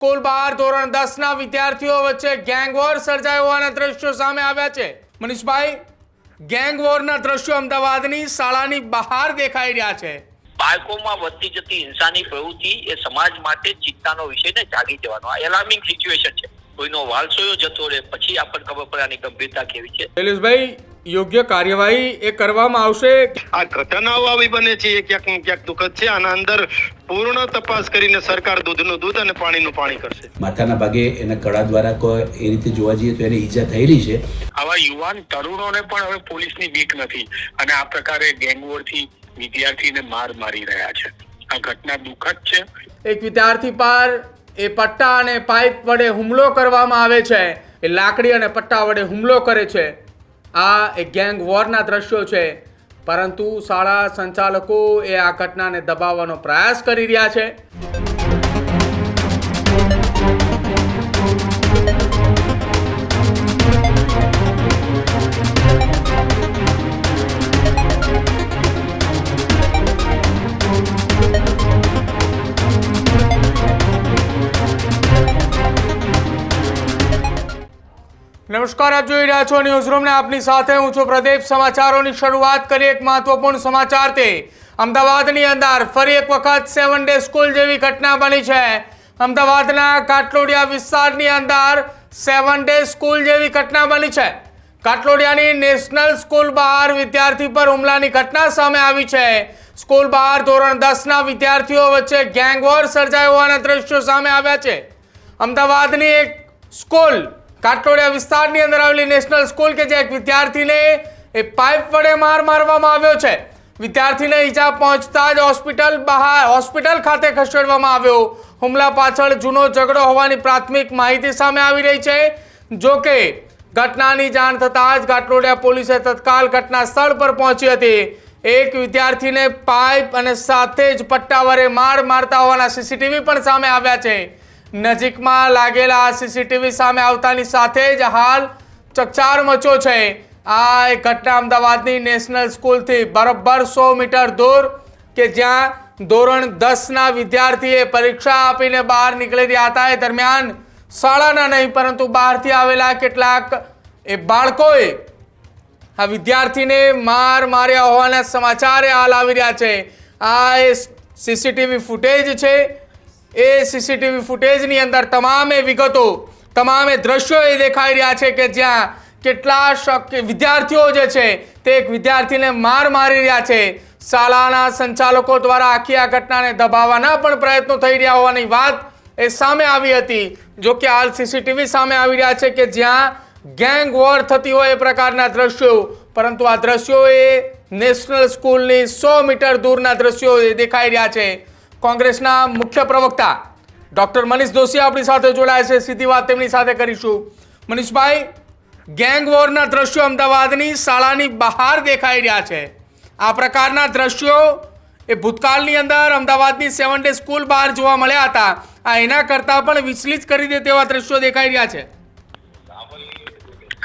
School બાર ધોરણ દસ ના વિદ્યાર્થીઓ વચ્ચે ગેંગ વોર સર્જાયો હોવાના દ્રશ્યો સામે આવ્યા છે. મનીષભાઈ ગેંગ વોરના દ્રશ્યો અમદાવાદની શાળાની બહાર દેખાઈ રહ્યા છે. બાળકોમાં વધતી જતી હિંસાની પ્રવૃત્તિ એ સમાજ માટે ચિંતાનો વિષય ને જાગી જવાનો. આ એલાર્મિંગ સિચ્યુએશન છે. કોઈનો વાલસોયો જતો રહે પછી આપણને ખબર પડે આની ગંભીરતા કેવી છે. શૈલેષભાઈ યોગ્ય કાર્યવાહી એ કરવામાં આવશે. આ ઘટનાઓ આવી બને છે એ ક્યાંક ને ક્યાંક દુઃખદ છે. આના અંદર પૂર્ણ તપાસ કરીને સરકાર દૂધનું દૂધ અને પાણીનું પાણી કરશે. માથાના ભાગે એને કળા દ્વારા કોઈ એ રીતે જોવા જઈએ તો એને ઈજા થયેલી છે. આવા યુવાન તરુણોને પણ હવે પોલીસની બીક નથી અને આ પ્રકારે ગેંગવોરથી વિદ્યાર્થીને માર મારી રહ્યા છે. આ ઘટના દુઃખદ છે. એક વિદ્યાર્થી પર એ પટ્ટા અને પાઇપ વડે હુમલો કરવામાં આવે છે. એ લાકડી અને પટ્ટા વડે હુમલો કરે છે. આ એક ગેંગ વોરના દ્રશ્યો છે. પરંતુ શાળા સંચાલકો એ આ ઘટનાને દબાવવાનો પ્રયાસ કરી રહ્યા છે. નમસ્કાર, આપ જોઈ રહ્યા છો ન્યૂઝ રૂમને આપની સાથે હું છું પ્રદીપ. સમાચારોની શરૂઆત કરીએ એક મહત્વપૂર્ણ તે. અમદાવાદની અંદર ફરી એક વખત સેવન ડે સ્કૂલ જેવી ઘટના બની છે. અમદાવાદના કાટલોડિયા વિસ્તારની અંદર સેવન ડે સ્કૂલ જેવી ઘટના બની છે. કાટલોડિયાની નેશનલ સ્કૂલ બહાર વિદ્યાર્થી પર હુમલાની ઘટના સામે આવી છે. સ્કૂલ બહાર ધોરણ દસના વિદ્યાર્થીઓ વચ્ચે ગેંગવોર સર્જાયો હોવાના દ્રશ્યો સામે આવ્યા છે. અમદાવાદની એક સ્કૂલ કાટોડિયા વિસ્તારની અંદર આવેલી નેશનલ સ્કૂલ કે જે એક વિદ્યાર્થીને એ પાઇપ વડે માર મારવામાં આવ્યો છે. વિદ્યાર્થીને ઈજા પહોંચતા જ હોસ્પિટલ બહાર, હોસ્પિટલ ખાતે ખસેડવામાં આવ્યો. હુમલા પાછળ જૂનો ઝઘડો હોવાની પ્રાથમિક માહિતી સામે આવી રહી છે. જો કે, ઘટનાની જાણ થતાં જ કાટલોડિયા પોલીસે તત્કાલ ઘટના સ્થળ પર પહોંચી હતી. એક વિદ્યાર્થીને પાઇપ અને સાથે જ પટ્ટા વડે માર મારતા હોવાના સીસીટીવી પણ સામે આવ્યા છે. નજીકમાં લાગેલા સીસીટીવી સામે આવતાની સાથે જ હાલ ચકચાર મચ્યો છે. આ એક ઘટના અમદાવાદની નેશનલ સ્કૂલથી બરોબર સો મીટર દૂર કે જ્યાં ધોરણ દસના વિદ્યાર્થીએ પરીક્ષા આપીને બહાર નીકળી રહ્યા હતા. એ દરમિયાન શાળાના નહીં, પરંતુ બહારથી આવેલા કેટલાક એ બાળકોએ આ વિદ્યાર્થીને માર માર્યા હોવાના સમાચાર હાલ આવી રહ્યા છે. આ એ સીસીટીવી ફૂટેજ છે. એ સીસીટીવી ફૂટેજની અંદર તમામે વિગતો, તમામે દ્રશ્યો એ દેખાઈ રહ્યા છે કે જ્યાં કેટલા શક વિદ્યાર્થીઓ જે છે, તે એક વિદ્યાર્થીને માર મારી રહ્યા છે. શાળાના સંચાલકો દ્વારા આખી આ ઘટનાને દબાવવાના પણ પ્રયત્નો થઈ રહ્યા હોવાની વાત એ સામે આવી હતી. જો કે હાલ સીસીટીવી સામે આવી રહ્યા છે કે જ્યાં ગેંગ વોર થતી હોય એ પ્રકારના દ્રશ્યો. પરંતુ આ દ્રશ્યો એ નેશનલ સ્કૂલની સો મીટર દૂરના દ્રશ્યો દેખાઈ રહ્યા છે. કોંગ્રેસના મુખ્ય પ્રવક્તા ડોક્ટર મનીષ દોશી આપણી સાથે જોડાયા છે. સીધી વાત તેમની સાથે કરીશું. મનીષભાઈ, ગેંગ વોરના દ્રશ્યો અમદાવાદની શાળાની બહાર દેખાઈ રહ્યા છે. આ પ્રકારના દ્રશ્યો એ ભૂતકાળની અંદર અમદાવાદની સેવન ડે સ્કૂલ બહાર જોવા મળ્યા હતા. આ એના કરતાં પણ વિચલિત કરી દે તેવા દ્રશ્યો દેખાઈ રહ્યા છે.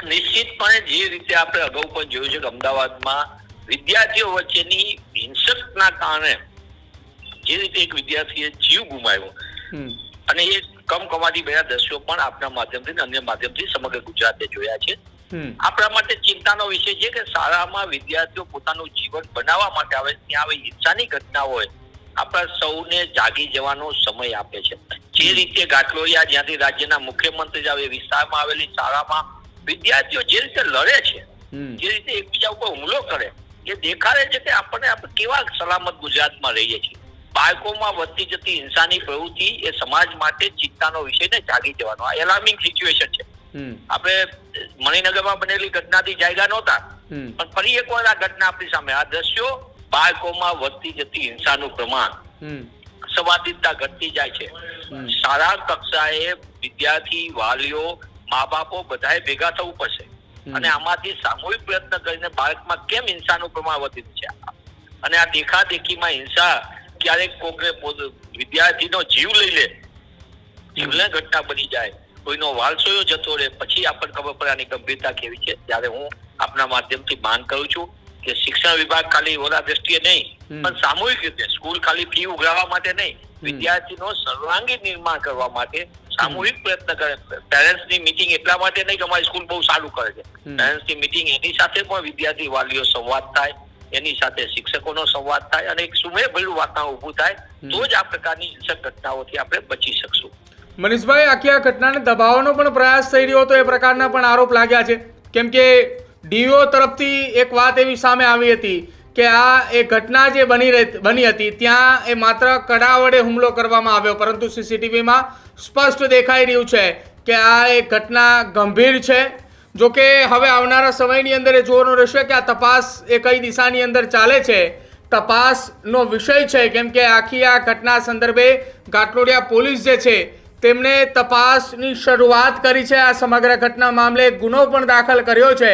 નિશ્ચિતપણે જે રીતે આપણે અગાઉ પણ જોયું છે કે અમદાવાદમાં વિદ્યાર્થીઓ વચ્ચેની હિંસકના કારણે જે રીતે એક વિદ્યાર્થીએ જીવ ગુમાવ્યો અને એ કમકમાટી બધા દ્રશ્યો પણ આપણા માધ્યમથી અન્ય માધ્યમથી સમગ્ર ગુજરાતે જોયા છે. આપણા માટે ચિંતાનો વિષય છે કે શાળામાં વિદ્યાર્થીઓ પોતાનું જીવન બનાવવા માટે આવે ત્યાં આવી હિંસાની ઘટના હોય આપણા સૌને જાગી જવાનો સમય આપે છે. જે રીતે ગાટલોડિયા જ્યાંથી રાજ્યના મુખ્યમંત્રી આવે વિસ્તારમાં આવેલી શાળામાં વિદ્યાર્થીઓ જે રીતે લડે છે જે રીતે એકબીજા ઉપર હુમલો કરે એ દેખાડે છે કે આપણને આપણે કેવા સલામત ગુજરાતમાં રહીએ છીએ. બાળકોમાં વધતી જતી હિંસાની પ્રવૃત્તિ એ સમાજ માટે ચિંતાનો વિષય ને જાગી જવાનો. આ એલાર્મિંગ સિચ્યુએશન છે. આપણે મણિનગરમાં બનેલી ઘટનાથી જાયગા નહોતા. પણ ફરી એકવાર આ ઘટના આપણી સામે. આ દ્રશ્યો બાળકોમાં વધતી જતી હિંસાનું પ્રમાણ સંવાદિતતા ઘટતી જાય છે. શાળા કક્ષાએ વિદ્યાર્થી વાલીઓ મા બાપો બધાએ ભેગા થવું પડશે. અને આમાંથી સામૂહિક પ્રયત્ન કરીને બાળકમાં કેમ હિંસાનું પ્રમાણ વધ્યું છે? અને આ દેખાદેખીમાં હિંસા ક્યારેક કોકને વિદ્યાર્થીનો જીવ લઈ લે જીવલેણ ઘટના બની જાય કોઈનો વાલસોયો જતો રહે પછી આપણને ખબર પડે આની ગંભીરતા કેવી છે. ત્યારે હું આપના માધ્યમથી માંગ કરું છું કે શિક્ષણ વિભાગ ખાલી ઓલા દ્રષ્ટિએ નહીં પણ સામૂહિક રીતે સ્કૂલ ખાલી ફી ઉઘરાવવા માટે નહીં વિદ્યાર્થીનો સર્વાંગી નિર્માણ કરવા માટે સામૂહિક પ્રયત્ન કરે. પેરેન્ટ્સની મિટિંગ એટલા માટે નહીં કે અમારી સ્કૂલ બહુ સારું કરે છે. પેરેન્ટ્સ પેરેન્ટ્સની મીટિંગ એની સાથે પણ વિદ્યાર્થી વાલીઓ સંવાદ થાય એની સાથે શિક્ષકોનો સંવાદ થાય અને એક સુમેળભર્યું વાતાવરણ ઊભું થાય તો જ આ પ્રકારની હિંસક ઘટનાઓથી આપણે બચી શકશું. મનીષભાઈ આખી આ ઘટનાને દબાવવાનો પણ પ્રયાસ થઈ રહ્યો હતો એ પ્રકારના પણ આરોપ લાગ્યા છે. કેમ કે ડીઓ તરફથી એક વાત એવી સામે આવી હતી કે આ એ ઘટના જે બની રહી બની હતી ત્યાં એ માત્ર કડા વડે હુમલો કરવામાં આવ્યો પરંતુ સીસીટીવીમાં સ્પષ્ટ દેખાઈ રહ્યું છે કે આ એક ઘટના ગંભીર છે. જો કે હવે આવનારા સમયની અંદર એ જોવાનું રહેશે કે આ તપાસ એ કઈ દિશાની અંદર ચાલે છે. તપાસનો વિષય છે, કેમ કે આખી આ ઘટના સંદર્ભે ઘાટલોડિયા પોલીસ જે છે, તેમણે તપાસની શરૂઆત કરી છે. આ સમગ્ર ઘટના મામલે ગુનો પણ દાખલ કર્યો છે.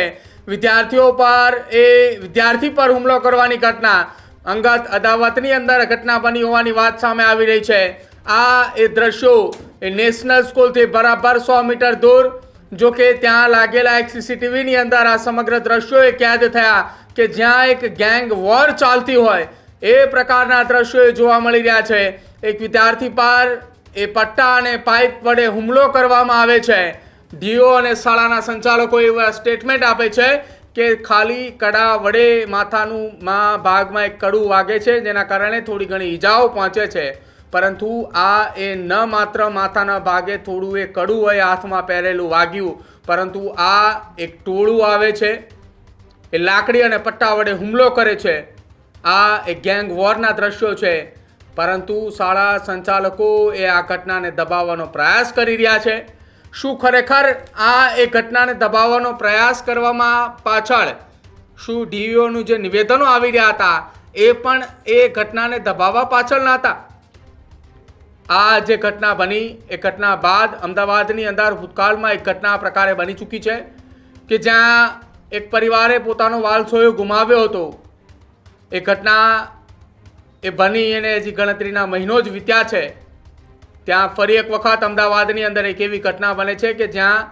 વિદ્યાર્થીઓ પર એ, વિદ્યાર્થી પર હુમલો કરવાની ઘટના, અંગત અદાવતની અંદર ઘટના બની હોવાની વાત સામે આવી રહી છે. આ એ દ્રશ્યો એ નેશનલ સ્કૂલથી બરાબર સો મીટર દૂર જો કે ત્યાં લાગેલા એક સીસીટીવીની અંદર આ સમગ્ર દ્રશ્યો એ કેદ થયા કે જ્યાં એક ગેંગ વોર ચાલતી હોય એ પ્રકારના દ્રશ્યો જોવા મળી રહ્યા છે. એક વિદ્યાર્થી પર એ પટ્ટા અને પાઇપ વડે હુમલો કરવામાં આવે છે. ડીઓ અને શાળાના સંચાલકો એવા સ્ટેટમેન્ટ આપે છે કે ખાલી કડા વડે માથાનું માં ભાગમાં એક કડું વાગે છે, જેના કારણે થોડી ઘણી ઈજાઓ પહોંચે છે. પરંતુ આ એ ન માત્ર માથાના ભાગે થોડું એ કડું હોય, હાથમાં પહેરેલું વાગ્યું, પરંતુ આ એક ટોળું આવે છે. એ લાકડી અને પટ્ટા વડે હુમલો કરે છે. આ એક ગેંગ વોરના દ્રશ્યો છે. પરંતુ શાળા સંચાલકો એ આ ઘટનાને દબાવવાનો પ્રયાસ કરી રહ્યા છે. શું ખરેખર આ એ ઘટનાને દબાવવાનો પ્રયાસ કરવામાં પાછળ શું ડીઓનું જે નિવેદનો આવી રહ્યા હતા, એ પણ એ ઘટનાને દબાવવા પાછળ હતા? આ જે ઘટના બની, એ ઘટના બાદ અમદાવાદની અંદર ભૂતકાળમાં એક ઘટના પ્રકારે બની ચૂકી છે કે જ્યાં એક પરિવારે પોતાનો વાલસોયો ગુમાવ્યો હતો. એ ઘટના એ બની એને હજી ગણતરીના મહિનો જ વીત્યા છે. ત્યાં ફરી એક વખત અમદાવાદની અંદર એક એવી ઘટના બને છે કે જ્યાં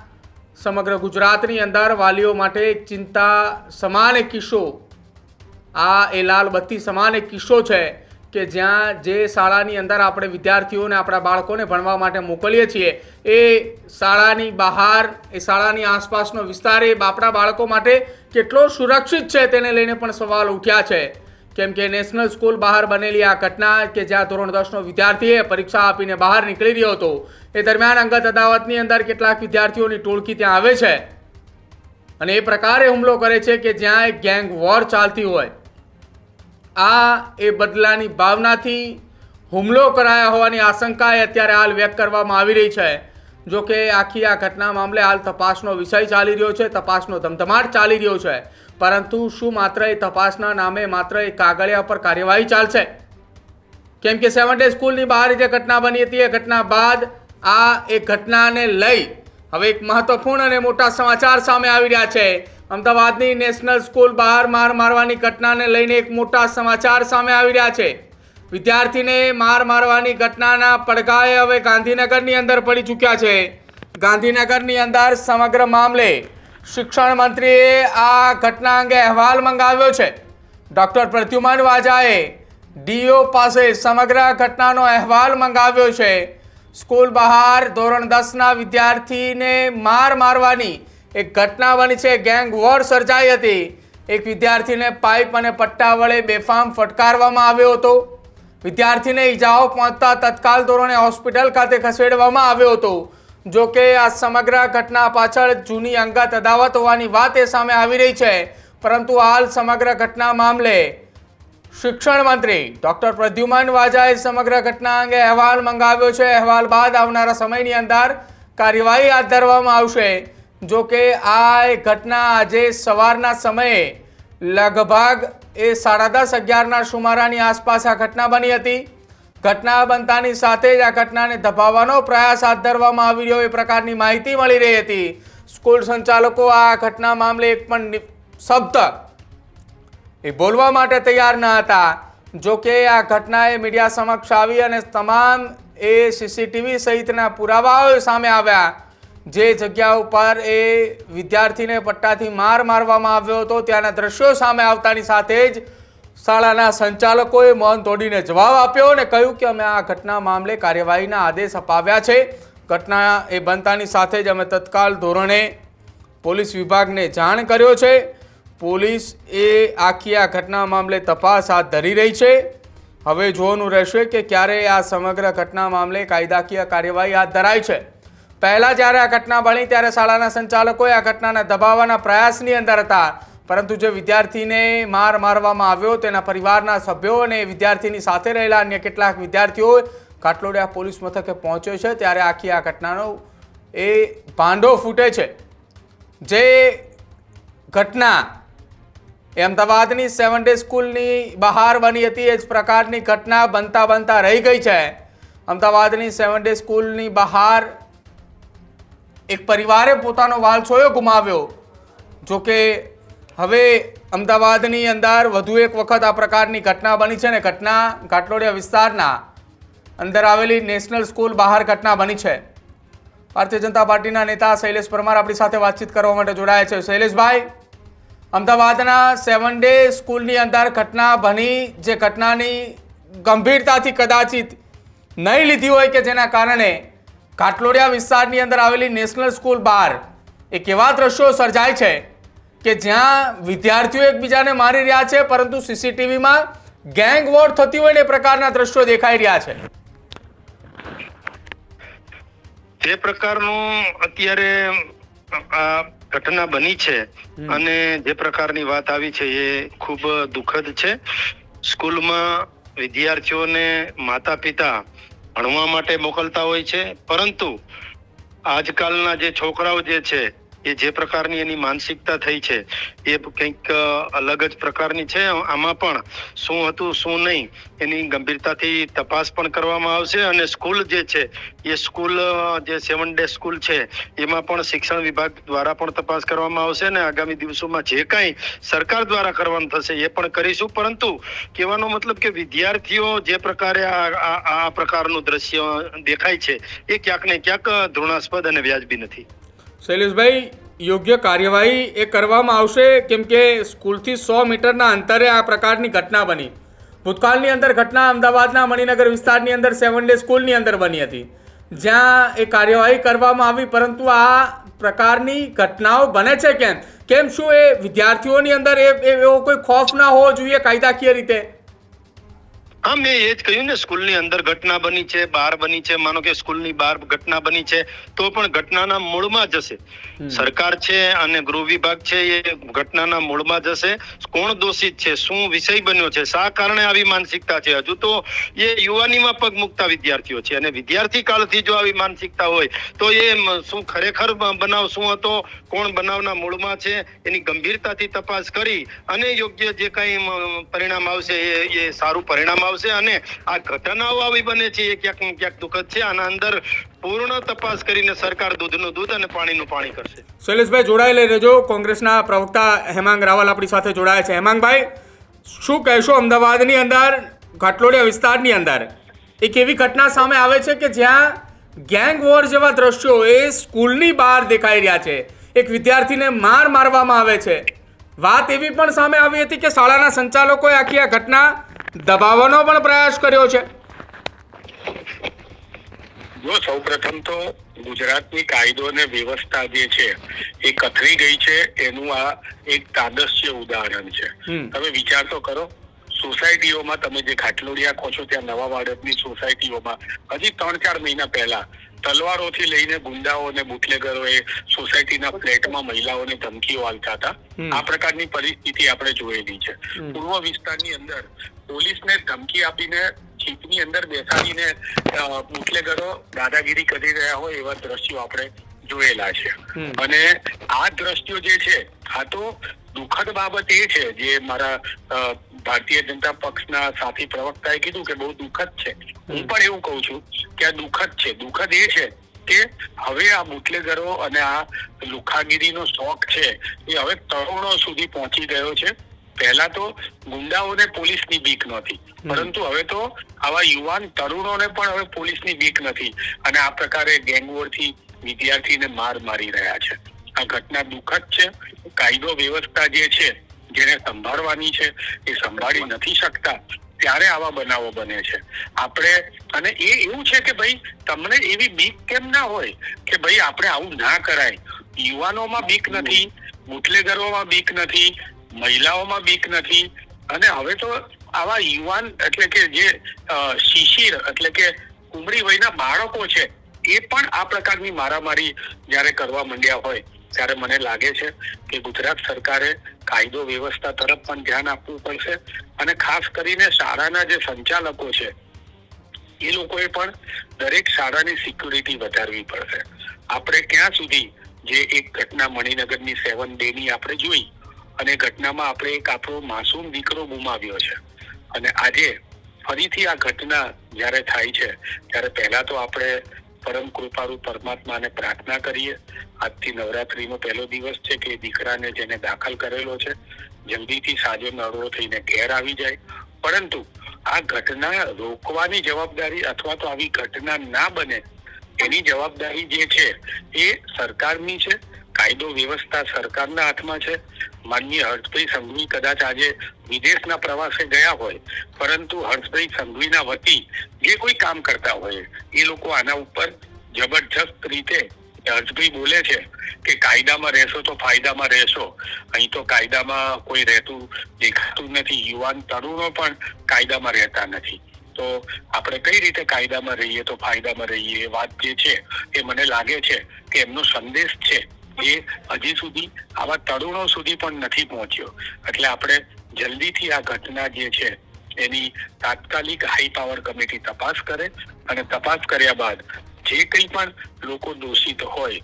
સમગ્ર ગુજરાતની અંદર વાલીઓ માટે એક ચિંતા સમાન એક કિસ્સો, આ એ લાલ બત્તી સમાન એક કિસ્સો છે. કે જ્યાં જે શાળાની અંદર આપણે વિદ્યાર્થીઓને, આપણા બાળકોને ભણવા માટે મોકલીએ છીએ, એ શાળાની બહાર, એ શાળાની આસપાસનો વિસ્તાર, એ આપણા બાળકો માટે કેટલો સુરક્ષિત છે તેને લઈને પણ સવાલ ઉઠ્યા છે. કેમ કે નેશનલ સ્કૂલ બહાર બનેલી આ ઘટના કે જ્યાં ધોરણ દસનો વિદ્યાર્થીએ પરીક્ષા આપીને બહાર નીકળી રહ્યો હતો, એ દરમિયાન અંગત અદાવતની અંદર કેટલાક વિદ્યાર્થીઓની ટોળકી ત્યાં આવે છે. અને એ પ્રકારે હુમલો કરે છે કે જ્યાં એક ગેંગ વોર ચાલતી હોય. આ એ બદલાની ભાવનાથી હુમલો કરાયા હોવાની આશંકા અત્યારે હાલ વ્યક્ત કરવામાં આવી રહી છે. જો કે આખી આ ઘટના મામલે હાલ તપાસનો વિષય ચાલી રહ્યો છે, તપાસનો ધમધમાટ ચાલી રહ્યો છે. પરંતુ શું માત્ર એ તપાસના નામે માત્ર એ કાગળિયા પર કાર્યવાહી ચાલશે? કેમ કે સેવન ડે સ્કૂલની બહાર જે ઘટના બની હતી, એ ઘટના બાદ આ એ ઘટનાને લઈ હવે એક મહત્વપૂર્ણ અને મોટા સમાચાર સામે આવી રહ્યા છે. અમદાવાદની નેશનલ સ્કૂલ બહાર માર મારવાની ઘટનાને લઈને એક મોટા સમાચાર સામે આવી રહ્યા છે. વિદ્યાર્થીને માર મારવાની ઘટનાના પડઘાએ હવે ગાંધીનગરની અંદર પડી ચૂક્યા છે. ગાંધીનગરની અંદર સમગ્ર મામલે શિક્ષણ મંત્રીએ આ ઘટના અંગે અહેવાલ મંગાવ્યો છે. ડૉક્ટર પ્રદ્યુમન વાજાએ ડીઓ પાસે સમગ્ર ઘટનાનો અહેવાલ મંગાવ્યો છે. સ્કૂલ બહાર ધોરણ દસના વિદ્યાર્થીને માર મારવાની એક ઘટના બની છે, ગેંગ વોર સર્જાઈ હતી. એક વિદ્યાર્થીને પાઇપ અને પટ્ટા વડે બેફામ ફટકારવામાં આવ્યો હતો. વિદ્યાર્થીને ઈજાઓ પહોંચતા તત્કાલ ધોરણે હોસ્પિટલ ખાતે ખસેડવામાં આવ્યો હતો. જો કે, આ સમગ્ર ઘટના પાછળ જૂની અંગત અદાવત હોવાની વાત એ સામે આવી રહી છે. પરંતુ હાલ સમગ્ર ઘટના મામલે શિક્ષણ મંત્રી ડોક્ટર પ્રદ્યુમન વાજાએ સમગ્ર ઘટના અંગે અહેવાલ મંગાવ્યો છે. અહેવાલ બાદ આવનારા સમયની અંદર કાર્યવાહી હાથ ધરવામાં આવશે. જો કે આ ઘટના આજે સવારના સમયે લગભગ એ સાડા દસ અગિયારના સુમારાની આસપાસ આ ઘટના બની હતી. ઘટના બનતાની સાથે જ આ ઘટનાને દબાવવાનો પ્રયાસ હાથ ધરવામાં આવી રહ્યો, એ પ્રકારની માહિતી મળી રહી હતી. સ્કૂલ સંચાલકો આ ઘટના મામલે એક પણ શબ્દ એ બોલવા માટે તૈયાર ન હતા. જો કે આ ઘટનાએ મીડિયા સમક્ષ આવી અને તમામ એ સીસીટીવી સહિતના પુરાવાઓ સામે આવ્યા. જે જગ્યા ઉપર એ વિદ્યાર્થીને પટ્ટાથી માર મારવામાં આવ્યો હતો, ત્યાંના દ્રશ્યો સામે આવતાની સાથે જ શાળાના સંચાલકોએ મૌન તોડીને જવાબ આપ્યો અને કહ્યું કે અમે આ ઘટના મામલે કાર્યવાહીના આદેશ અપાવ્યા છે. ઘટના એ બનતાની સાથે જ અમે તત્કાલ ધોરણે પોલીસ વિભાગને જાણ કર્યો છે. પોલીસ એ આખી આ ઘટના મામલે તપાસ હાથ ધરી રહી છે. હવે જોવાનું રહેશે કે ક્યારે આ સમગ્ર ઘટના મામલે કાયદાકીય કાર્યવાહી હાથ ધરાય છે. પહેલાં જ્યારે આ ઘટના બની, ત્યારે શાળાના સંચાલકોએ આ ઘટનાને દબાવવાના પ્રયાસની અંદર હતા. પરંતુ જે વિદ્યાર્થીને માર મારવામાં આવ્યો, તેના પરિવારના સભ્યો અને વિદ્યાર્થીની સાથે રહેલા અન્ય કેટલાક વિદ્યાર્થીઓ કાટલોડિયા પોલીસ મથકે પહોંચ્યો છે, ત્યારે આખી આ ઘટનાનો એ ભાંડો ફૂટે છે. જે ઘટના અમદાવાદની સેવન ડે સ્કૂલની બહાર બની હતી, એ જ પ્રકારની ઘટના બનતા બનતા રહી ગઈ છે. અમદાવાદની સેવન ડે સ્કૂલની બહાર એક પરિવારે પોતાનો વાલછોયો ગુમાવ્યો. જો કે હવે અમદાવાદની અંદર વધુ એક વખત આ પ્રકારની ઘટના બની છે ને ઘટના ઘાટલોડિયા વિસ્તારના અંદર આવેલી નેશનલ સ્કૂલ બહાર ઘટના બની છે. ભારતીય જનતા પાર્ટીના નેતા શૈલેષ પરમાર આપણી સાથે વાતચીત કરવા માટે જોડાયા છે. શૈલેષભાઈ, અમદાવાદના સેવન ડે સ્કૂલની અંદર ઘટના બની જે ઘટનાની ગંભીરતાથી કદાચિત નહીં લીધી હોય કે જેના કારણે કાટલોડિયા વિસ્તારની અંદર આવેલી નેશનલ સ્કૂલ બહાર એક એવા દ્રશ્યો સર્જાય છે કે જ્યાં વિદ્યાર્થીઓ એકબીજાને મારી રહ્યા છે પરંતુ સીસીટીવીમાં ગેંગ વોર થતી હોય ને એ પ્રકારના દ્રશ્યો દેખાઈ રહ્યા છે. જે પ્રકારનું અત્યારે આ ઘટના બની છે અને જે પ્રકારની વાત આવી છે એ ખૂબ દુઃખદ છે. સ્કૂલમાં વિદ્યાર્થીઓને માતા પિતા ભણવા માટે મોકલતા હોય છે. પરંતુ આજકાલના જે છોકરાઓ જે છે એ જે પ્રકારની એની માનસિકતા થઈ છે, એ કંઈક અલગ જ પ્રકારની છે. આમાં પણ શું હતું, શું નહીં, એની ગંભીરતાથી તપાસ પણ કરવામાં આવશે અને સ્કૂલ જે છે, એ સ્કૂલ જે સેવન ડે સ્કૂલ છે, એમાં પણ શિક્ષણ વિભાગ દ્વારા પણ તપાસ કરવામાં આવશે અને આગામી દિવસોમાં જે કાંઈ સરકાર દ્વારા કરવાનું થશે એ પણ કરીશું. પરંતુ કહેવાનો મતલબ કે વિદ્યાર્થીઓ જે પ્રકારે આ, આ- પ્રકારનું દ્રશ્ય દેખાય છે, એ ક્યાંક ને ક્યાંક ધૃણાસ્પદ અને વ્યાજબી નથી. શૈલેષભાઈ, યોગ્ય કાર્યવાહી એ કરવામાં આવશે કેમ કે સ્કૂલથી સો મીટરના અંતરે આ પ્રકારની ઘટના બની. ભૂતકાળની અંદર ઘટના અમદાવાદના મણિનગર વિસ્તારની અંદર સેવન ડે સ્કૂલની અંદર બની હતી. જ્યાં એ કાર્યવાહી કરવામાં આવી, પરંતુ આ પ્રકારની ઘટનાઓ બને છે કેમ? કેમ શું એ વિદ્યાર્થીઓની અંદર એ એવો કોઈ ખોફ ના હોવો જોઈએ કાયદાકીય રીતે? હા મેં એ જ કહ્યું ને સ્કૂલની અંદર ઘટના બની છે બહાર બની છે માનો કે સ્કૂલની બહાર ઘટના બની છે તો પણ ઘટનાના મૂળમાં જશે. સરકાર છે અને ગૃહ વિભાગ છે એ ઘટનાના મૂળમાં જશે. કોણ દોષિત છે શું વિષય બન્યો છે શા કારણે આવી માનસિકતા છે? હજુ તો એ યુવાનીમાં પગ મુકતા વિદ્યાર્થીઓ છે. અને વિદ્યાર્થી કાળથી જો આવી માનસિકતા હોય તો એ શું ખરેખર બનાવ શું હતો કોણ બનાવના મૂળમાં છે એની ગંભીરતાથી તપાસ કરી અને યોગ્ય જે કઈ પરિણામ આવશે એ એ સારું પરિણામ આવશે અને આ ઘટનાઓ આવી બને છે, એ ક્યાંક ને ક્યાંક દુઃખદ છે. આના અંદર પૂર્ણ તપાસ કરીને સરકાર દૂધનું દૂધ અને પાણીનું પાણી કરશે. શૈલેષભાઈ જોડાયેલા રહેજો. કોંગ્રેસના પ્રવક્તા હેમાંગ રાવલ આપણી સાથે જોડાયા છે. હેમાંગભાઈ, શું કહેશો અમદાવાદની અંદર, ઘાટલોડિયા વિસ્તારની અંદર? એક એવી ઘટના સામે આવે છે કે જ્યાં ગેંગ વોર જેવા દ્રશ્યો એ સ્કૂલની બહાર દેખાઈ રહ્યા છે? એક વિદ્યાર્થીને માર મારવામાં આવે છે. વાત એવી પણ સામે આવી હતી કે શાળાના સંચાલકોએ આખી આ ઘટના દબાવવાનો પણ પ્રયાસ કર્યો છે. જો સૌપ્રથમ તો ગુજરાતની કાયદો અને વ્યવસ્થા જે છે એ કથળી ગઈ છે એનું આ એક તાદસ્ય ઉદાહરણ છે. તમે વિચાર તો કરો સોસાયટીઓમાં તમે જે ખાટલોડિયા કહો છો ત્યાં નવા બાળકની સોસાયટીઓમાં હજી ત્રણ ચાર મહિના પહેલા તલવારોથી લઈને ગુંડાઓ અને બુટલેગરોએ સોસાયટીના ફ્લેટમાં મહિલાઓને ધમકીઓ આલતા હતા. આ પ્રકારની પરિસ્થિતિ આપણે જોયેલી છે. પૂર્વ વિસ્તારની અંદર પોલીસને ધમકી આપીને જીપની અંદર બેસાડીને બુટલેગરો દાદાગીરી કરી રહ્યા હોય એવા દ્રશ્યો આપણે જોયેલા છે. અને આ દ્રશ્યો જે છે આ તો દુઃખદ બાબત એ છે જે મારા ભારતીય જનતા પક્ષના સાથી પ્રવક્તાએ કીધું કે બહુ દુઃખદ છે. હું પણ એવું કહું છું કે આ દુઃખદ છે. દુઃખદ એ છે કે હવે આ બુટલેગરો અને આ લુખાગીરીનો શોખ છે એ હવે તરુણો સુધી પહોંચી ગયો છે. પહેલા તો ગુંડાઓને પોલીસની બીક નહોતી. પરંતુ હવે તો આવા યુવાન તરુણોને પણ હવે પોલીસની બીક નથી. અને આ પ્રકારે ગેંગવોરથી વિદ્યાર્થીને માર મારી રહ્યા છે. આ ઘટના દુઃખદ છે. કાયદો વ્યવસ્થા જે છે જેને સંભાળવાની છે, એ સંભાળી નથી શકતા, ત્યારે આવા બનાવો બને છે. આપણે, અને એ એવું છે કે ભાઈ, તમને એવી બીક કેમ ના હોય કે ભાઈ આપણે આવું ના કરાય. યુવાનોમાં બીક નથી, બુટલેગરોમાં બીક નથી, મહિલાઓમાં બીક નથી. અને હવે તો આવા યુવાન એટલે કે જે શિશિર એટલે કે ઉમરી વયના બાળકો છે, એ પણ આ પ્રકારની મારામારી જ્યારે કરવા માંડ્યા હોય ત્યારે મને લાગે છે કે ગુજરાત સરકારે કાયદો વ્યવસ્થા તરફ પણ ધ્યાન આપવું પડશે અને ખાસ કરીને શાળાના જે સંચાલકો છે, એ લોકોએ પણ દરેક શાળાની સિક્યુરિટી વધારવી પડશે. આપણે ક્યાં સુધી જે એક ઘટના મણિનગરની સેવન ડે ની આપણે જોઈ અને ઘટનામાં આપણે એક આપણો માસૂમ દીકરો ગુમાવ્યો છે. અને આજે ફરીથી આ ઘટના જ્યારે થાય છે, ત્યારે પહેલા તો આપણે પરમ કૃપાળુ પરમાત્માને પ્રાર્થના કરીએ. આજથી નવરાત્રીનો પહેલો દિવસ છે કે દીકરાને જેને દાખલ કરેલો છે, જલ્દીથી સાજો નરવો થઈને ઘેર આવી જાય. પરંતુ આ ઘટના રોકવાની જવાબદારી અથવા તો આવી ઘટના ના બને, એની જવાબદારી જે છે એ સરકારની છે. કાયદો વ્યવસ્થા સરકારના હાથમાં છે. માન્ય હર્ષભાઈ સંઘવી કદાચ આજે વિદેશના પ્રવાસે ગયા હોય. પરંતુ હર્ષભાઈ સંઘવીના વતી જે કોઈ કામ કરતા હોય, એ લોકો આના ઉપર જબરજસ્ત રીતે હર્ષભાઈ બોલે છે કે કાયદામાં રહેશો તો ફાયદામાં રહેશો. અહીં તો કાયદામાં કોઈ રહેતું દેખાતું નથી. યુવાન તરુણો પણ કાયદામાં રહેતા નથી. તો આપણે કઈ રીતે કાયદામાં રહીએ તો ફાયદામાં રહીએ? વાત જે છે એ મને લાગે છે કે એમનો સંદેશ છે એ હજી સુધી આવા તરુણો સુધી પણ નથી પહોંચ્યો. એટલે આપણે જલ્દીથી આ ઘટના જે છે, એની તાત્કાલિક હાઈ પાવર કમિટી તપાસ કરે અને તપાસ કર્યા બાદ જે કંઈ પણ લોકો દોષિત હોય,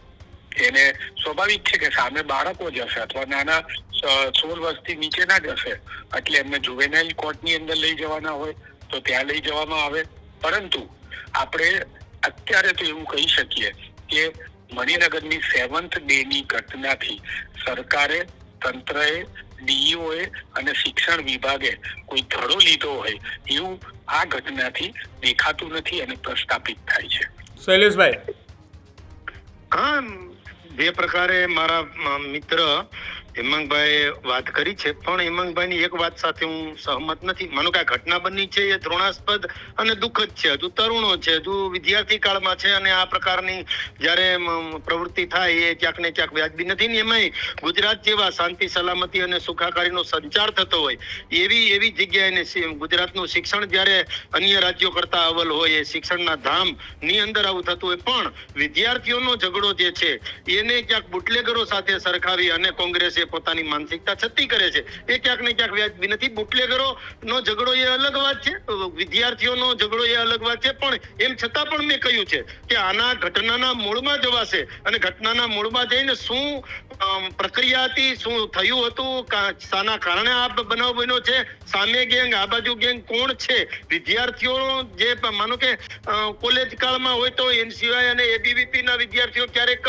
એને સ્વાભાવિક છે કે સામે બાળકો જ હશે અથવા નાના સોળ વર્ષથી નીચેના જ હશે. એટલે એમને જુવેનાઇલ કોર્ટની અંદર લઈ જવાના હોય તો ત્યાં લઈ જવામાં આવે. પરંતુ આપણે અત્યારે તો એવું કહી શકીએ કે મણિનગરની સેવન્થ ડે ની ઘટનાથી સરકારે તંત્રએ ડીઈઓએ અને શિક્ષણ વિભાગે કોઈ ધડો લીધો હોય એવું આ ઘટનાથી દેખાતું નથી અને પ્રસ્થાપિત થાય છે. શૈલેષભાઈ. હા જે પ્રકારે મારા મિત્ર હેમાંગભાઈ વાત કરી છે, પણ હેમાંગભાઈની એક વાત સાથે હું સહમત નથી. માનો કે આ ઘટના બની છે, એ ધૃણાસ્પદ અને દુઃખદ છે. હજુ તરુણો છે, હજુ વિદ્યાર્થી કાળમાં છે અને આ પ્રકારની જ્યારે પ્રવૃત્તિ થાય એ ક્યાંક ને ક્યાંક વ્યાજબી નથી ને એમાંય ગુજરાત જેવા શાંતિ, સલામતી અને સુખાકારીનો સંચાર થતો હોય, એવી એવી જગ્યાએ ગુજરાતનું શિક્ષણ જ્યારે અન્ય રાજ્યો કરતા અવલ હોય, એ શિક્ષણના ધામની અંદર આવું થતું હોય. પણ વિદ્યાર્થીઓનો ઝઘડો જે છે, એને ક્યાંક બુટલેગરો સાથે સરખાવી અને કોંગ્રેસે પોતાની માનસિકતા છતી કરે છે. એ ક્યાંક ને ક્યાંક વ્યાજબી બુટલેગરો નો ઝઘડો એ અલગ વાત છે. વિદ્યાર્થીઓનો ઝઘડો એ અલગ વાત છે. પણ એમ છતાં પણ મેં કહ્યું છે કે આના ઘટનાના મૂળમાં જવાશે અને ઘટનાના મૂળમાં જઈને શું પ્રક્રિયા હતી, શું થયું હતું શાના કારણે આ બનાવ બન્યો છે, સામે ગેંગ, આ બાજુ ગેંગ કોણ છે? વિદ્યાર્થીઓ જે માનો કે કોલેજ કાળમાં હોય તો એનસીઆઈ અને એબીવીપી ના વિદ્યાર્થીઓ ક્યારેક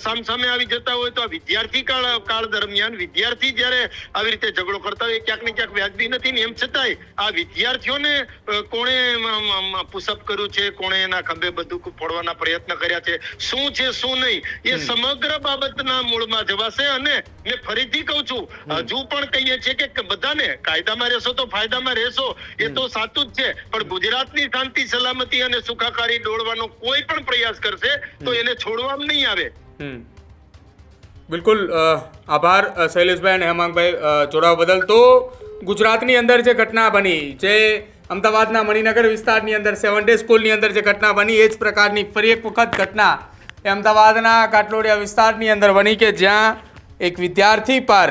સામસામે આવી જતા હોય તો આ વિદ્યાર્થી કાળ કાળ દરમિયાન વિદ્યાર્થી જ્યારે આવી રીતે ઝઘડો કરતા હોય ક્યાંક ને ક્યાંક વ્યાજબી નથી ને એમ છતાંય આ વિદ્યાર્થીઓને કોણે પુશઅપ કર્યું છે? કોણે એના ખભે બધું ફોડવાના પ્રયત્ન કર્યા છે? શું છે શું નહીં? એ સમગ્ર બાબતના મૂળમાં જવાશે અને મેં ફરીથી કહું છું હજુ પણ કહીએ છીએ કે બધાને કાયદામાં રહેશો તો ફાયદામાં રહેશો એ તો સાચું જ છે. પણ ગુજરાતની શાંતિ સલામતી અને સુખાકારી દોડવાનો કોઈ પણ પ્રયાસ કરશે તો એને છોડવામાં નહીં આવે. બિલકુલ આભાર શૈલેષભાઈ અને હેમાંગભાઈ જોડાવા બદલ. તો ગુજરાતની અંદર જે ઘટના બની, જે અમદાવાદના મણિનગર વિસ્તારની અંદર સેવન ડે સ્કૂલની અંદર જે ઘટના બની, એ જ પ્રકારની ફરી એક વખત ઘટના એ અમદાવાદના કાટલોડિયા વિસ્તારની અંદર બની કે જ્યાં એક વિદ્યાર્થી પર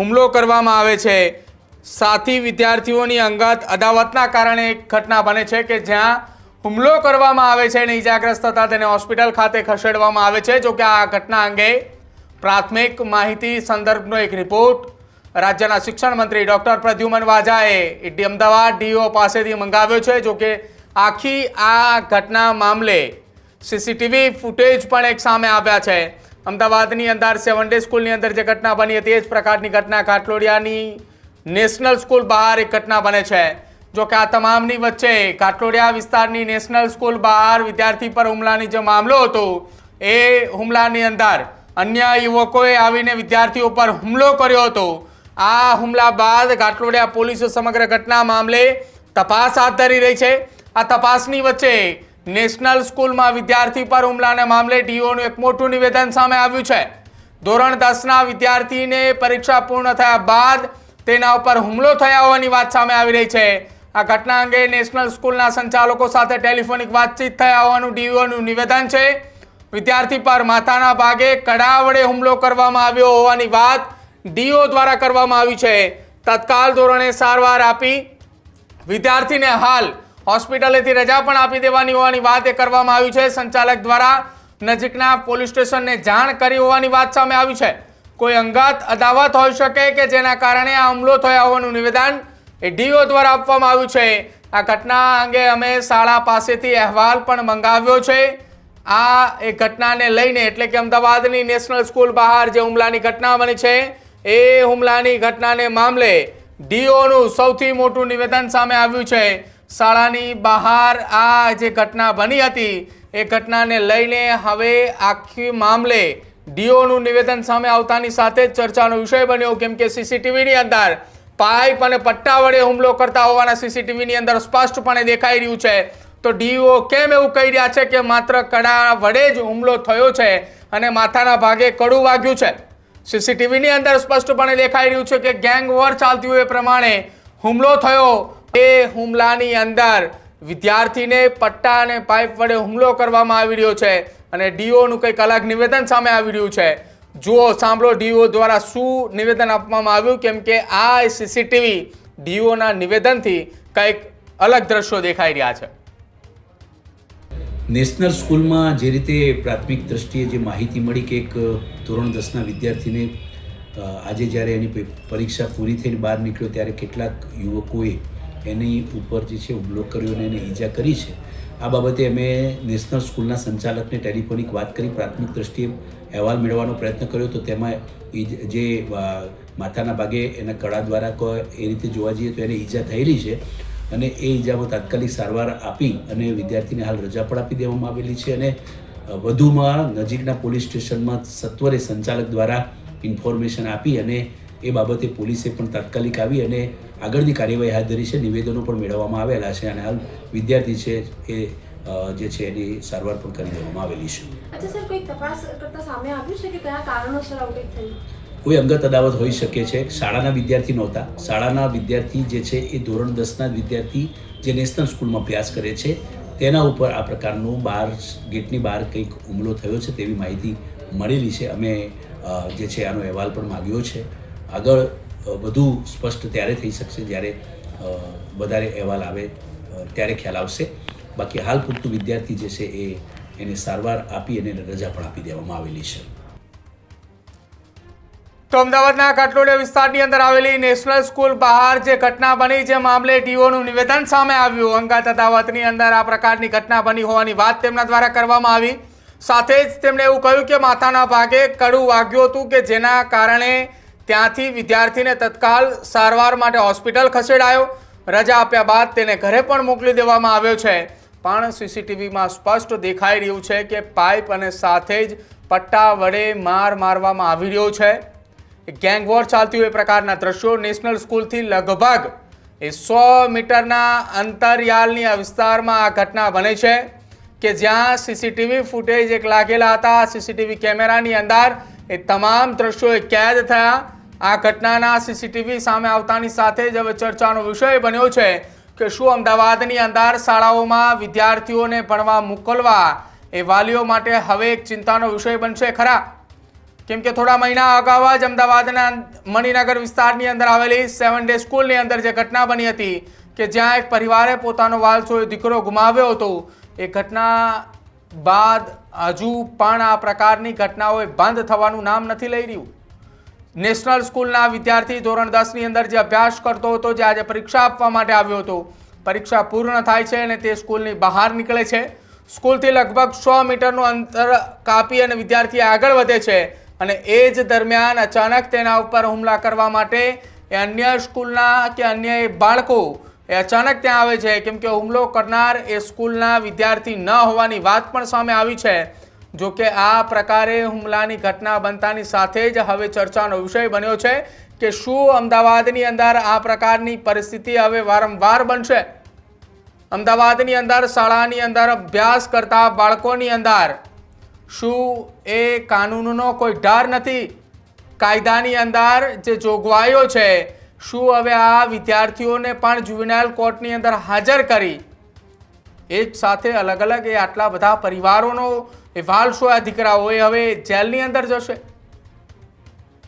હુમલો કરવામાં આવે છે. સાથી વિદ્યાર્થીઓની અંગત અદાવતના કારણે એક ઘટના બને છે કે જ્યાં હુમલો કરવામાં આવે છે અને ઇજાગ્રસ્ત થતા તેને હોસ્પિટલ ખાતે ખસેડવામાં આવે છે. જો કે આ ઘટના અંગે પ્રાથમિક માહિતી સંદર્ભનો એક રિપોર્ટ. રાજ્યના શિક્ષણ મંત્રી ડોક્ટર પ્રદ્યુમન વાજાએ અમદાવાદ ડીઓ પાસેથી મંગાવ્યો છે. જોકે આખી આ ઘટના મામલે સીસીટીવી ફૂટેજ પણ એક સામે આવ્યા છે. અમદાવાદની અંદર સેવન ડે સ્કૂલની અંદર જે ઘટના બની હતી, એ જ પ્રકારની ઘટના કાટલોડિયાની નેશનલ સ્કૂલ બહાર એક ઘટના બને છે. જો કે આ તમામની વચ્ચે કાટલોડિયા વિસ્તારની નેશનલ સ્કૂલ બહાર વિદ્યાર્થી પર હુમલાની જે મામલો હતો, એ હુમલાની અંદર અન્ય યુવકોએ આવીને વિદ્યાર્થીઓ પર હુમલો કર્યો હતો. આ હુમલા બાદ ઘાટલોડિયા પોલીસે સમગ્ર ઘટના મામલે તપાસ હાથ ધરી રહી છે. આ તપાસની વચ્ચે નેશનલ સ્કૂલમાં વિદ્યાર્થી પર હુમલાના મામલે ડીઓનું એક મોટું નિવેદન સામે આવ્યું છે. ધોરણ દસના વિદ્યાર્થીને પરીક્ષા પૂર્ણ થયા બાદ તેના ઉપર હુમલો થયા હોવાની વાત સામે આવી રહી છે. આ ઘટના અંગે નેશનલ સ્કૂલના સંચાલકો સાથે ટેલિફોનિક વાતચીત થયા હોવાનું ડીઓનું નિવેદન છે. વિદ્યાર્થી પર માથાના ભાગે કડા વડે હુમલો કરવામાં આવ્યો હોવાની વાત ડીઓ દ્વારા કરવામાં આવી છે. તત્કાલ ધોરણે સારવાર આપી વિદ્યાર્થીને હાલ હોસ્પિટલેથી રજા પણ આપી દેવાની હોવાની વાત એ કરવામાં આવી છે. સંચાલક દ્વારા નજીકના પોલીસ સ્ટેશનને જાણ કરી હોવાની વાત સામે આવી છે. કોઈ અંગત અદાવત હોઈ શકે કે જેના કારણે આ હુમલો થયા હોવાનું નિવેદન એ ડીઓ દ્વારા આપવામાં આવ્યું છે. આ ઘટના અંગે અમે શાળા પાસેથી અહેવાલ પણ મંગાવ્યો છે. આ એ ઘટનાને લઈને એટલે કે અમદાવાદની નેશનલ સ્કૂલ બહાર જે હુમલાની ઘટના બની છે, એ હુમલાની ઘટનાને મામલે ડીઓનું સૌથી મોટું નિવેદન સામે આવ્યું છે. શાળાની બહાર આ જે ઘટના બની હતી, એ ઘટનાને લઈને હવે આખી મામલે ડીઓનું નિવેદન સામે આવતાની સાથે જ ચર્ચાનો વિષય બન્યો, કેમ કે સીસીટીવીની અંદર પાઇપ અને પટ્ટા વડે હુમલો કરતા હોવાના સીસીટીવીની અંદર સ્પષ્ટપણે દેખાઈ રહ્યું છે. તો ડીઓ કેમ એવું કહી રહ્યા છે કે માત્ર કડા વડે જ હુમલો થયો છે અને માથાના ભાગે કડું વાગ્યું છે? સીસીટીવીની અંદર સ્પષ્ટપણે દેખાઈ રહ્યું છે કે ગેંગ વોર ચાલતી હોય એ પ્રમાણે હુમલો થયો. એ હુમલાની અંદર વિદ્યાર્થીને પટ્ટા અને પાઇપ વડે હુમલો કરવામાં આવી રહ્યો છે અને ડીઓનું કંઈક અલગ નિવેદન સામે આવી રહ્યું છે. જુઓ, સાંભળો, ડીઓ દ્વારા શું નિવેદન આપવામાં આવ્યું? કેમ કે આ સીસીટીવી ડીઓના નિવેદનથી કંઈક અલગ દ્રશ્યો દેખાઈ રહ્યા છે. નેશનલ સ્કૂલમાં જે રીતે પ્રાથમિક દ્રષ્ટિએ જે માહિતી મળી કે એક ધોરણ દસના વિદ્યાર્થીને આજે જ્યારે એની પરીક્ષા પૂરી થઈને બહાર નીકળ્યો ત્યારે કેટલાક યુવકોએ એની ઉપર જે છે હુમલો કર્યો અને એને ઈજા કરી છે. આ બાબતે અમે નેશનલ સ્કૂલના સંચાલકને ટેલિફોનિક વાત કરી, પ્રાથમિક દ્રષ્ટિએ અહેવાલ મેળવવાનો પ્રયત્ન કર્યો તો તેમાં જે માથાના ભાગે એના કળા દ્વારા એ રીતે જોવા જઈએ તો એને ઈજા થયેલી છે. અને એ ઇજાઓ તાત્કાલિક સારવાર આપી અને વિદ્યાર્થીને હાલ રજા પણ આપી દેવામાં આવેલી છે અને વધુમાં નજીકના પોલીસ સ્ટેશનમાં સત્વરે સંચાલક દ્વારા ઇન્ફોર્મેશન આપી અને એ બાબતે પોલીસે પણ તાત્કાલિક આવી અને આગળની કાર્યવાહી હાથ ધરી છે. નિવેદનો પણ મેળવવામાં આવેલા છે અને હાલ વિદ્યાર્થી છે એ જે છે એની સારવાર પણ કરી દેવામાં આવેલી છે. અચ્છા, સર, કોઈ તપાસ કરતા સામે આવ્યું છે કે કયા કારણોસર આવું કંઈક થયું? કોઈ અંગત અદાવત હોઈ શકે છે. શાળાના વિદ્યાર્થી નહોતા. શાળાના વિદ્યાર્થી જે છે એ ધોરણ દસના વિદ્યાર્થી જે નેશનલ સ્કૂલમાં અભ્યાસ કરે છે. તેના ઉપર આ પ્રકારનું બહાર ગેટની બહાર કંઈક હુમલો થયો છે તેવી માહિતી મળેલી છે. અમે જે છે આનો અહેવાલ પણ માગ્યો છે. આગળ વધુ સ્પષ્ટ ત્યારે થઈ શકશે જ્યારે વધારે અહેવાલ આવે ત્યારે ખ્યાલ આવશે. બાકી હાલ પૂરતું વિદ્યાર્થી જે છે એ એને સારવાર આપી અને રજા પણ આપી દેવામાં આવેલી છે. તો અમદાવાદના કાટલોડિયા વિસ્તારની અંદર આવેલી નેશનલ સ્કૂલ બહાર જે ઘટના બની, જે મામલે ડીઓનું નિવેદન સામે આવ્યું. અંગાત અદાવતની અંદર આ પ્રકારની ઘટના બની હોવાની વાત તેમના દ્વારા કરવામાં આવી. સાથે જ તેમણે એવું કહ્યું કે માથાના ભાગે કડું વાગ્યું હતું કે જેના કારણે ત્યાંથી વિદ્યાર્થીને તત્કાલ સારવાર માટે હોસ્પિટલ ખસેડાયો. રજા આપ્યા બાદ તેને ઘરે પણ મોકલી દેવામાં આવ્યો છે. પણ સીસીટીવીમાં સ્પષ્ટ દેખાઈ રહ્યું છે કે પાઇપ અને સાથે જ પટ્ટા વડે માર મારવામાં આવી રહ્યો છે. ગેંગ વોર ચાલતી હોય એ પ્રકારના દ્રશ્યો નેશનલ સ્કૂલથી લગભગ એ સો મીટરના અંતરિયાલની આ વિસ્તારમાં આ ઘટના બને છે કે જ્યાં સીસીટીવી ફૂટેજ એક લાગેલા હતા. સીસીટીવી કેમેરાની અંદર એ તમામ દ્રશ્યો એ કેદ થયા. આ ઘટનાના સીસીટીવી સામે આવતાની સાથે જ હવે ચર્ચાનો વિષય બન્યો છે કે શું અમદાવાદની અંદર શાળાઓમાં વિદ્યાર્થીઓને ભણવા મોકલવા એ વાલીઓ માટે હવે એક ચિંતાનો વિષય બનશે ખરા? કેમ કે થોડા મહિના અગાઉ જ અમદાવાદના મણિનગર વિસ્તારની અંદર આવેલી સેવન ડે સ્કૂલની અંદર જે ઘટના બની હતી કે જ્યાં એક પરિવારે પોતાનો વાલસોય દીકરો ગુમાવ્યો હતો, એ ઘટના બાદ હજુ પણ આ પ્રકારની ઘટનાઓએ બંધ થવાનું નામ નથી લઈ રહ્યું. નેશનલ સ્કૂલના વિદ્યાર્થી ધોરણ દસની અંદર જે અભ્યાસ કરતો હતો, જે આજે પરીક્ષા આપવા માટે આવ્યો હતો, પરીક્ષા પૂર્ણ થાય છે અને તે સ્કૂલની બહાર નીકળે છે. સ્કૂલથી લગભગ સો મીટરનું અંતર કાપી અને વિદ્યાર્થી આગળ વધે છે. અને એ જ દરમિયાન અચાનક તેના ઉપર હુમલા કરવા માટે એ અન્ય સ્કૂલના કે અન્ય બાળકો એ અચાનક ત્યાં આવે છે. કેમ કે હુમલો કરનાર એ સ્કૂલના વિદ્યાર્થી ન હોવાની વાત પણ સામે આવી છે. જો કે આ પ્રકારે હુમલાની ઘટના બનતાની સાથે જ હવે ચર્ચાનો વિષય બન્યો છે કે શું અમદાવાદની અંદર આ પ્રકારની પરિસ્થિતિ હવે વારંવાર બનશે. અમદાવાદની અંદર શાળાની અંદર અભ્યાસ કરતા બાળકોની અંદર શું એ કાનૂનનો કોઈ ડર નથી? કાયદાની અંદર જે જોગવાઈઓ છે, શું હવે આ વિદ્યાર્થીઓને પણ જુવેનાઇલ કોર્ટની અંદર હાજર કરી? એક સાથે અલગ અલગ એ આટલા બધા પરિવારોનો એ વાલશો આ દીકરાઓ એ હવે જેલની અંદર જશે?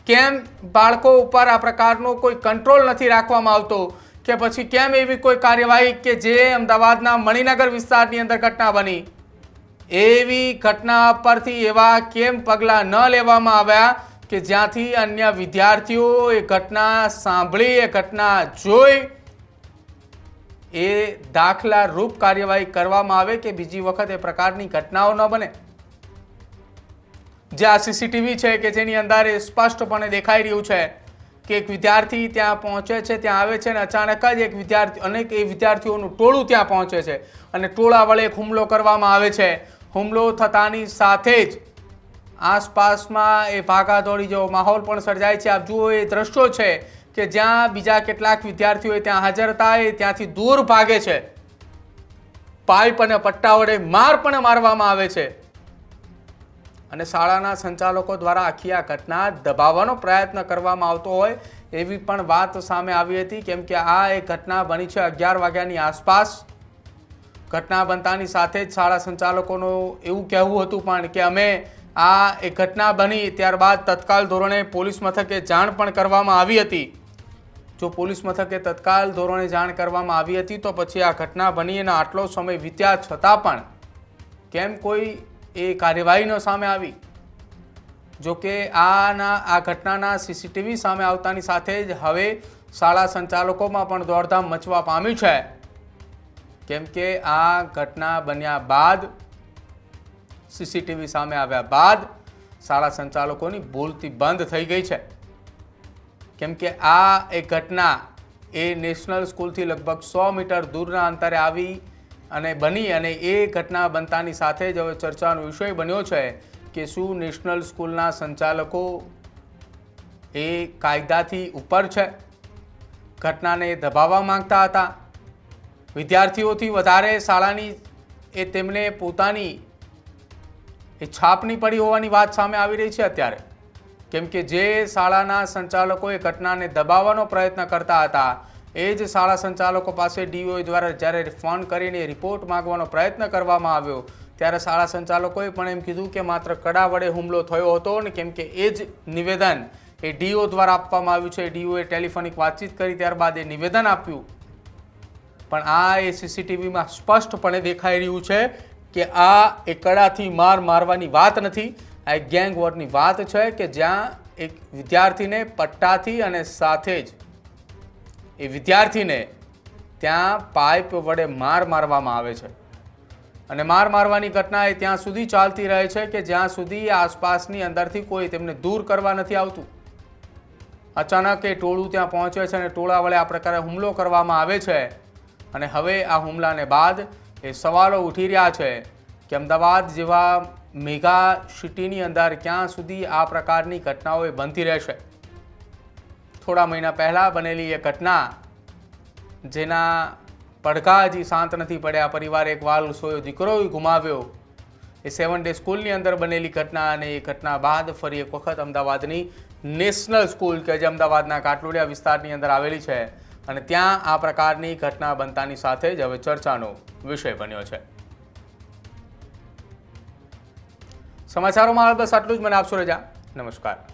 કેમ બાળકો ઉપર આ પ્રકારનો કોઈ કંટ્રોલ નથી રાખવામાં આવતો? કે પછી કેમ એવી કોઈ કાર્યવાહી કે જે અમદાવાદના મણિનગર વિસ્તારની અંદર ઘટના બની? એવી ઘટના પરથી એવા કેમ પગલાં ન લેવામાં આવ્યા કે જ્યાંથી અન્ય વિદ્યાર્થીઓ એ ઘટના સાંભળી, એ ઘટના જોઈ, એ દાખલા રૂપ કાર્યવાહી કરવામાં આવે કે બીજી વખત એ પ્રકારની ઘટનાઓ ન બને? જે આ સીસીટીવી છે કે જેની અંદર એ સ્પષ્ટપણે દેખાઈ રહ્યું છે કે એક વિદ્યાર્થી ત્યાં પહોંચે છે, ત્યાં આવે છે અને અચાનક જ એક વિદ્યાર્થી, અનેક એ વિદ્યાર્થીઓનું ટોળું ત્યાં પહોંચે છે અને ટોળા વડે એક હુમલો કરવામાં આવે છે. હુમલો થતાની સાથે જ આસપાસમાં એ ભાગાદોડી જેવો માહોલ પણ સર્જાય છે. આપ જુઓ એ દ્રશ્યો છે કે જ્યાં બીજા કેટલાક વિદ્યાર્થીઓ ત્યાં હાજર હતા. એ ત્યાંથી દૂર ભાગે છે. પાઇપ અને પટ્ટા વડે માર પણ મારવામાં આવે છે. અને શાળાના સંચાલકો દ્વારા આખી આ ઘટના દબાવવાનો પ્રયત્ન કરવામાં આવતો હોય એવી પણ વાત સામે આવી હતી. કેમ કે આ એક ઘટના બની છે અગિયાર વાગ્યાની આસપાસ. ઘટના બનતાની સાથે જ શાળા સંચાલકોનું એવું કહેવું હતું પણ કે અમે આ એક ઘટના બની ત્યારબાદ તત્કાલ ધોરણે પોલીસ મથકે જાણ પણ કરવામાં આવી હતી. જો પોલીસ મથકે તત્કાલ ધોરણે જાણ કરવામાં આવી હતી તો પછી આ ઘટના બની અને આટલો સમય વીત્યા છતાં પણ કેમ કોઈ એ કાર્યવાહી ન સામે આવી? જો કે આના, આ ઘટનાના સીસીટીવી સામે આવતાની સાથે જ હવે શાળા સંચાલકોમાં પણ દોડધામ મચવા પામ્યું છે. કેમ કે આ ઘટના બન્યા બાદ સીસીટીવી સામે આવ્યા બાદ શાળા સંચાલકોની બોલતી બંધ થઈ ગઈ છે. કેમ કે આ એક ઘટના એ નેશનલ સ્કૂલથી લગભગ સો મીટર દૂરના અંતરે આવી અને બની અને એ ઘટના બનતાની સાથે જ હવે ચર્ચાનો વિષય બન્યો છે કે શું નેશનલ સ્કૂલના સંચાલકો એ કાયદાથી ઉપર છે. ઘટનાને દબાવવા માંગતા હતા. વિદ્યાર્થીઓથી વધારે શાળાની એ તેમને પોતાની એ છાપની પડી હોવાની વાત સામે આવી રહી છે અત્યારે. કેમ કે જે શાળાના સંચાલકોએ ઘટનાને દબાવવાનો પ્રયત્ન કરતા હતા, એ જ શાળા સંચાલકો પાસે ડીઓ દ્વારા જ્યારે ફોન કરીને રિપોર્ટ માંગવાનો પ્રયત્ન કરવામાં આવ્યો, ત્યારે શાળા સંચાલકોએ પણ એમ કીધું કે માત્ર કડા વડે હુમલો થયો હતો ને કેમ કે એ જ નિવેદન એ ડીઓ દ્વારા આપવામાં આવ્યું છે. ડીઓએ ટેલિફોનિક વાતચીત કરી ત્યારબાદ એ નિવેદન આપ્યું. પણ આ એ સીસીટીવીમાં સ્પષ્ટપણે દેખાઈ રહ્યું છે કે આ એ કડાથી માર મારવાની વાત નથી. આ એક ગેંગ વોરની વાત છે કે જ્યાં એક વિદ્યાર્થીને પટ્ટાથી અને સાથે જ એ વિદ્યાર્થીને ત્યાં પાઇપ વડે માર મારવામાં આવે છે. અને માર મારવાની ઘટના એ ત્યાં સુધી ચાલતી રહે છે કે જ્યાં સુધી આસપાસની અંદરથી કોઈ તેમને દૂર કરવા નથી આવતું. અચાનક એ ટોળું ત્યાં પહોંચે છે અને ટોળા વડે આ પ્રકારે હુમલો કરવામાં આવે છે. અને હવે આ હુમલાને બાદ એ સવાલો ઉઠી રહ્યા છે કે અમદાવાદ જેવા મેગા સિટીની અંદર ક્યાં સુધી આ પ્રકારની ઘટનાઓ બનતી રહેશે? થોડા મહિના પહેલાં બનેલી એ ઘટના, જેના પડઘા હજી શાંત નથી પડ્યા, પરિવારે એક વાલ સોયો દીકરો ગુમાવ્યો. એ સેવન ડે સ્કૂલની અંદર બનેલી ઘટના અને એ ઘટના બાદ ફરી એક વખત અમદાવાદની નેશનલ સ્કૂલ કે જે અમદાવાદના કાટલોડિયા વિસ્તારની અંદર આવેલી છે. અને ત્યાં આ પ્રકારની ઘટના બનતાની સાથે જ હવે ચર્ચાનો વિષય બન્યો છે. સમાચારોમાં બસ આટલું જ મને આપશો, રજા. નમસ્કાર.